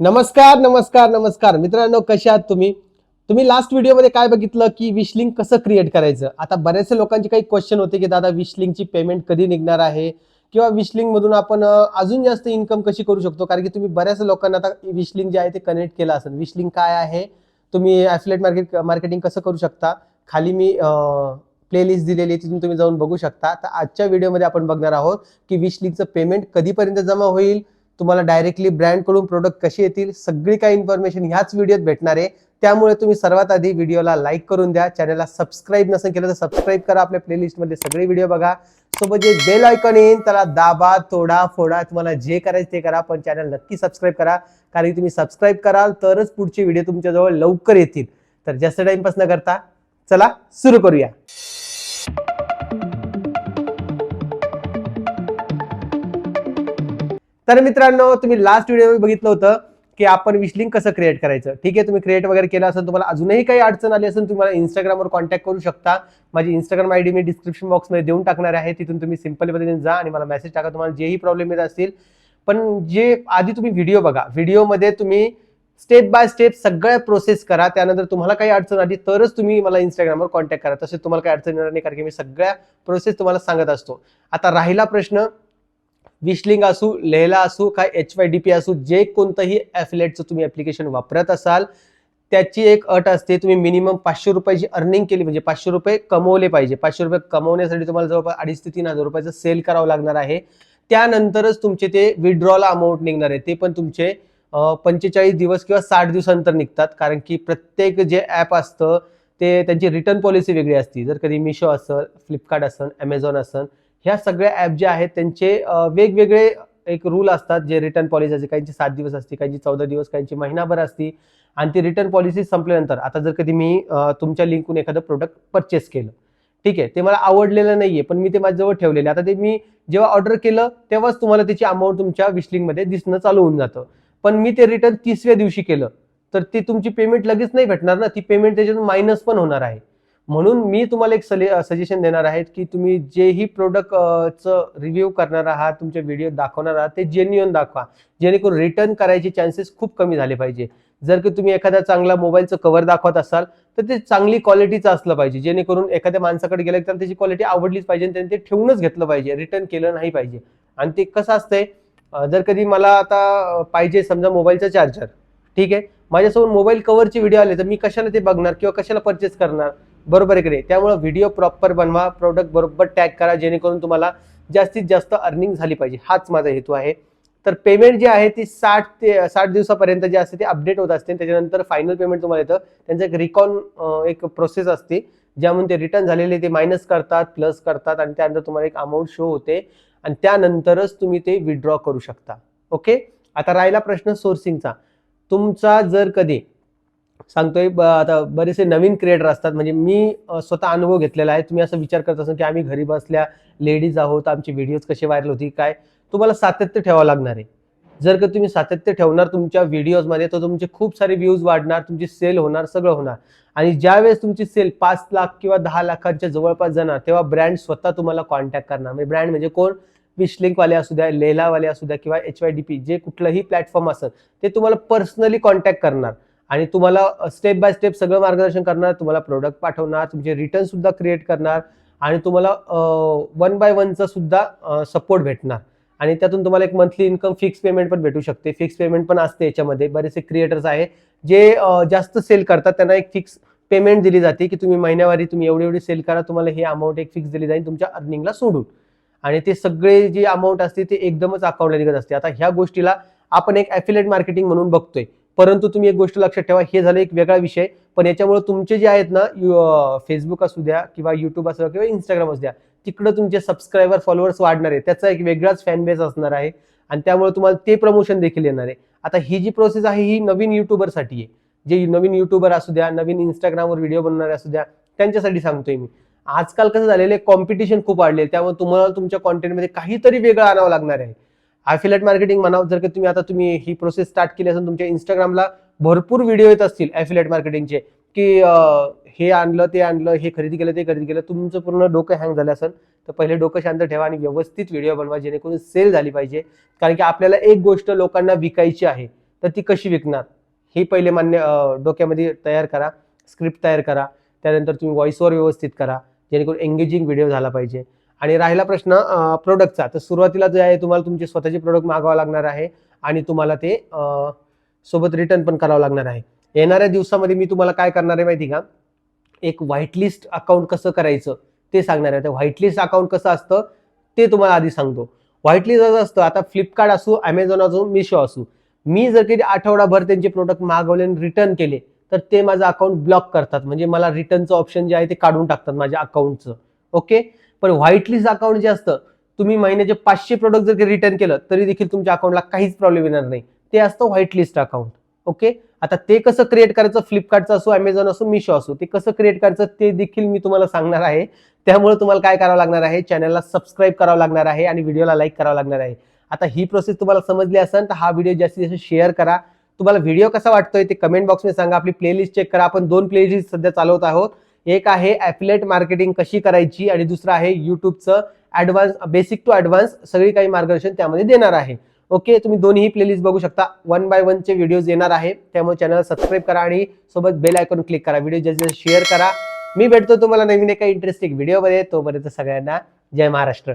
नमस्कार नमस्कार नमस्कार. मित्रांनो कशा आहात तुम्ही? तुम्ही लास्ट व्हिडिओमध्ये काय बघितलं की विशलिंग कसं क्रिएट करायचं? आता बऱ्याचशा लोकांचे काही क्वेश्चन होते की दादा विशलिंगची पेमेंट कधी निघणार आहे? किंवा विशलिंग मधून आपण अजून जास्त इन्कम कशी करू शकतो? कारण की तुम्ही बऱ्याच लोकांना आता विशलिंग जे आहे ते कनेक्ट केलं असेल. विशलिंग काय आहे? तुम्ही ॲफिलेट मार्केट मार्केटिंग कसं करू शकता? खाली मी प्लेलिस्ट दिलेली आहे तिथून तुम्ही जाऊन बघू शकता. तर आजच्या व्हिडिओमध्ये आपण बघणार आहोत की विशलिंगचं पेमेंट कधीपर्यंत जमा होईल? तुम्हाला डायरेक्टली ब्रँडकडून प्रोडक्ट कसे येतील सगळी काही इन्फॉर्मेशन ह्याच व्हिडिओत भेटणार आहे. त्यामुळे तुम्ही सर्वात आधी व्हिडिओला लाईक करून द्या. चॅनलला सबस्क्राईब नसेल केलं तर सबस्क्राईब करा. आपल्या प्लेलिस्टमध्ये सगळे व्हिडिओ बघा. सोबत जे बेल आयकॉन येईल त्याला दाबा तोडा फोडा. तुम्हाला जे करायचं ते करा. पण चॅनल नक्की सबस्क्राईब करा. कारण तुम्ही सबस्क्राईब कराल तरच पुढचे व्हिडिओ तुमच्याजवळ लवकर येतील. तर जास्त टाईमपास न करता. चला सुरू करूया. तर मित्रांनो तुम्ही लास्ट व्हिडिओ बघितलं होतं की आपण विशलिंग कसं क्रिएट करायचं. ठीक आहे तुम्ही क्रिएट वगैरे केलं असेल तुम्हाला अजूनही काही अडचण आली असेल मला इंस्टाग्रामवर कॉन्टॅक्ट करू शकता. माझी इंस्टाग्राम आयडी मी डिस्क्रिप्शन बॉक्समध्ये देऊन टाकणार आहे. तिथून तुम्ही सिंपल पद्धतीने जा आणि मला मेसेज टाका. तुम्हाला जेही प्रॉब्लेम येत असतील. पण जे आधी तुम्ही व्हिडिओ बघा. व्हिडिओमध्ये तुम्ही स्टेप बाय स्टेप सगळ्या प्रोसेस करा. त्यानंतर तुम्हाला काही अडचण आली तरच तुम्ही मला इंस्टाग्रामवर कॉन्टॅक्ट करा. तसेच तुम्हाला काही अडचण येणार नाही कारण की मी सगळ्या प्रोसेस तुम्हाला सांगत असतो. आता राहिला प्रश्न विशलिंग असू लेहला असू काय एच वाय डी पी असू जे कोणतंही ॲफिलेटचं तुम्ही ॲप्लिकेशन वापरत असाल त्याची एक अट असते तुम्ही मिनिमम पाचशे रुपयाची अर्निंग केली म्हणजे पाचशे रुपये कमवले पाहिजे. पाचशे रुपये कमवण्यासाठी तुम्हाला जवळपास अडीच ते तीन हजार रुपयाचं सेल करावं लागणार आहे. त्यानंतरच तुमचे ते विड्रॉला अमाऊंट निघणार आहे. ते पण तुमचे पंचेचाळीस दिवस किंवा साठ दिवसानंतर निघतात. कारण की प्रत्येक जे ॲप असतं ते त्यांची रिटर्न पॉलिसी वेगळी असते. जर कधी मिशो असेल फ्लिपकार्ट असेल ॲमेझॉन असेल ह्या सगळ्या ॲप जे आहेत त्यांचे वेगवेगळे एक रूल असतात जे रिटर्न पॉलिसी असते. काहींची सात दिवस असते काहींची चौदा दिवस काहींची महिनाभर असते. आणि ती रिटर्न पॉलिसी संपल्यानंतर आता जर कधी मी तुमच्या लिंकून एखादं प्रोडक्ट परचेस केलं ठीक आहे ते मला आवडलेलं नाहीये पण मी ते माझ्याजवळ ठेवलेले आता ते मी जेव्हा ऑर्डर केलं तेव्हाच तुम्हाला त्याची अमाऊंट तुमच्या विशलिंगमध्ये दिसणं चालू होऊन जातं. पण मी ते रिटर्न तिसव्या दिवशी केलं तर ती तुमची पेमेंट लगेच नाही भेटणार ना ती पेमेंट त्याच्यातून मायनस पण होणार आहे. म्हणून मी तुम्हाला एक सले सजेशन देणार आहे की तुम्ही जेही प्रोडक्टचं रिव्ह्यू करणार आहात तुमचे व्हिडिओ दाखवणार आहात ते जेन्युअन दाखवा. जेणेकरून रिटर्न करायचे चान्सेस खूप कमी झाले पाहिजे. जर की तुम्ही एखादा चांगला मोबाईलचं कव्हर दाखवत असाल तर ते चांगली क्वालिटीचं असलं पाहिजे. जेणेकरून एखाद्या माणसाकडे गेलं तर त्याची क्वालिटी आवडलीच पाहिजे आणि ते ठेवूनच घेतलं पाहिजे. रिटर्न केलं नाही पाहिजे. आणि ते कसं असतंय जर कधी मला आता पाहिजे समजा मोबाईलचा चार्जर ठीक आहे? माझ्यासोबत मोबाईल कव्हरचे व्हिडिओ आले तर मी कशाला ते बघणार किंवा कशाला परचेस करणार? बरोबर आहे की नाही? व्हिडिओ प्रॉपर बनवा प्रोडक्ट बरोबर टॅग करा जेणेकरून तुम्हाला जास्तीत जास्त अर्निंग झाली पाहिजे. हाच माझा हेतू आहे. तर पेमेंट जी आहे ती साठ ते साठ दिवसापर्यंत जे असते ते अपडेट होत असते. त्याच्यानंतर फायनल पेमेंट तुम्हाला येतं. त्यांचं एक रिकॉन एक प्रोसेस असते. ज्यामधून ते रिटर्न झालेले ते मायनस करतात प्लस करतात आणि त्यानंतर तुम्हाला एक अमाऊंट शो होते. आणि त्यानंतरच तुम्ही ते विड्रॉ करू शकता. ओके आता राहिला प्रश्न सोर्सिंगचा तुमचा जर कधी सांगतोय ब- आता बरेचसे नवीन क्रिएटर असतात. म्हणजे मी स्वतः अनुभव घेतलेला आहे. तुम्ही असं विचार करत असाल की आम्ही घरी बसल्या लेडीज आहोत आमचे व्हिडिओज कसे व्हायरल होती काय? तुम्हाला सातत्य ठेवावं लागणार आहे. जर का तुम्ही सातत्य ठेवणार तुमच्या व्हिडिओजमध्ये तर तुमचे खूप सारे व्ह्यूज वाढणार तुमची सेल होणार सगळं होणार. आणि ज्यावेळेस तुमची सेल पाच लाख किंवा दहा लाखांच्या जवळपास जाणार तेव्हा ब्रँड स्वतः तुम्हाला कॉन्टॅक्ट करणार. म्हणजे ब्रँड म्हणजे कोण? विशलिंकवाले असू द्या लेलावाले असू द्या किंवा एच वाय डी पी जे कुठलंही प्लॅटफॉर्म असेल ते तुम्हाला पर्सनली कॉन्टॅक्ट करणार. आणि तुम्हाला स्टेप बाय स्टेप सगळं मार्गदर्शन करणार तुम्हाला प्रोडक्ट पाठवणार तुमचे रिटर्न सुद्धा क्रिएट करणार आणि तुम्हाला वन बाय वनचा सुद्धा सपोर्ट भेटणार. आणि त्यातून तुम्हाला एक मंथली इन्कम फिक्स पेमेंट पण भेटू शकते. फिक्स पेमेंट पण असते याच्यामध्ये. बरेचसे क्रिएटर्स आहे जे जास्त सेल करतात. त्यांना एक फिक्स पेमेंट दिली जाते की तुम्ही महिन्यावारी तुम्ही एवढी एवढी सेल करा तुम्हाला हे अमाऊंट एक फिक्स दिली जाईल तुमच्या अर्निंगला सोडून. आणि ते सगळे जी अमाऊंट असते ते एकदमच अकाउंटला निघत असते. आता ह्या गोष्टीला आपण एक ॲफिलेट मार्केटिंग म्हणून बघतोय. परंतु तुम्ही एक गोष्ट लक्षात ठेवा हे झालं एक वेगळा विषय. पण याच्यामुळे तुमचे जे आहेत ना फेसबुक असू द्या किंवा युट्यूब असू द्या किंवा इंस्टाग्राम असू द्या तिकडं तुमचे सबस्क्रायबर फॉलोअर्स वाढणार आहे त्याचा एक वेगळाच फॅन बेस असणार आहे आणि त्यामुळे तुम्हाला ते प्रमोशन देखील येणार आहे. आता ही जी प्रोसेस आहे ही नवीन युट्यूबरसाठी आहे. जे नवीन युट्यूबर असू द्या नवीन इंस्टाग्रामवर व्हिडिओ बनणारे असू द्या त्यांच्यासाठी सांगतोय मी. आजकाल कसं झालेलं आहे कॉम्पिटिशन खूप वाढले त्यामुळे तुम्हाला तुमच्या कॉन्टेंटमध्ये काहीतरी वेगळं आणावं लागणार आहे. ॲफिलेट मार्केटिंग म्हणावं जर का तुम्ही आता तुम्ही ही प्रोसेस स्टार्ट केली असेल तुमच्या इंस्टाग्रामला भरपूर व्हिडिओ येत असतील ॲफिलेट मार्केटिंगचे की हे आणलं ते आणलं हे खरेदी केलं ते खरेदी केलं तुमचं पूर्ण डोकं हँग झालं असेल तर पहिले डोकं शांत ठेवा आणि व्यवस्थित व्हिडिओ बनवा जेणेकरून सेल झाली पाहिजे. कारण की आपल्याला एक गोष्ट लोकांना विकायची आहे तर ती कशी विकणार? हे पहिले मान्य डोक्यामध्ये तयार करा स्क्रिप्ट तयार करा त्यानंतर तुम्ही व्हॉइसवर व्यवस्थित करा जेणेकरून एंगेजिंग व्हिडिओ झाला पाहिजे. आणि राहिला प्रश्न प्रोडक्टचा तर सुरुवातीला जे आहे तुम्हाला तुमचे स्वतःचे प्रोडक्ट मागवावं लागणार आहे आणि तुम्हाला ते सोबत रिटर्न पण करावं लागणार आहे. येणाऱ्या दिवसामध्ये मी तुम्हाला काय करणार आहे माहिती का? एक व्हाईट लिस्ट अकाउंट कसं करायचं ते सांगणार आहे. व्हाईट लिस्ट अकाउंट कसं असतं ते तुम्हाला आधी सांगतो. व्हाईट लिस्ट असं असतं आता फ्लिपकार्ट असू अमेझॉन असू मिशो असू. मी जर कधी आठवडाभर त्यांचे प्रोडक्ट मागवले आणि रिटर्न केले तर ते माझं अकाउंट ब्लॉक करतात. म्हणजे मला रिटर्नचं ऑप्शन जे आहे ते काढून टाकतात माझ्या अकाउंटचं ओके? पण व्हाईट लिस्ट अकाउंट जे असतं तुम्ही महिन्याचे पाचशे प्रोडक्ट जर रिटर्न केलं तरी देखील तुमच्या अकाउंटला काहीच प्रॉब्लेम येणार नाही. ते असतं व्हाईट लिस्ट अकाउंट ओके? आता ते कसं क्रिएट करायचं? फ्लिपकार्टचं असो अमेझॉन असो मिशो असो ते कसं क्रिएट करायचं? ते देखील मी तुम्हाला सांगणार आहे. त्यामुळे तुम्हाला काय करावं लागणार आहे? चॅनलला सबस्क्राईब करावं लागणार आहे आणि व्हिडिओला लाईक करावं लागणार आहे. आता ही प्रोसेस तुम्हाला समजली असेल तर हा व्हिडिओ जास्तीत जास्त शेअर करा. तुम्हाला व्हिडिओ कसा वाटतोय ते कमेंट बॉक्समध्ये सांगा. आपली प्लेलिस्ट चेक करा. आपण दोन प्लेलिस्ट सध्या चालवत आहोत. एक आहे ॲफिलेट मार्केटिंग कशी करायची आणि दुसरं आहे युट्यूबचं ॲडव्हान्स बेसिक टू ॲडव्हान्स सगळी काही मार्गदर्शन त्यामध्ये देणार आहे. ओके तुम्ही दोन्ही प्लेलिस्ट बघू शकता. वन बाय वनचे व्हिडिओज येणार आहे. त्यामुळे चॅनल सबस्क्राईब करा आणि सोबत बेल आयकॉन क्लिक करा. व्हिडिओ जास्त शेअर करा. मी भेटतो तुम्हाला नवीन एका इंटरेस्टिंग व्हिडिओमध्ये तोपर्यंत सगळ्यांना जय महाराष्ट्र.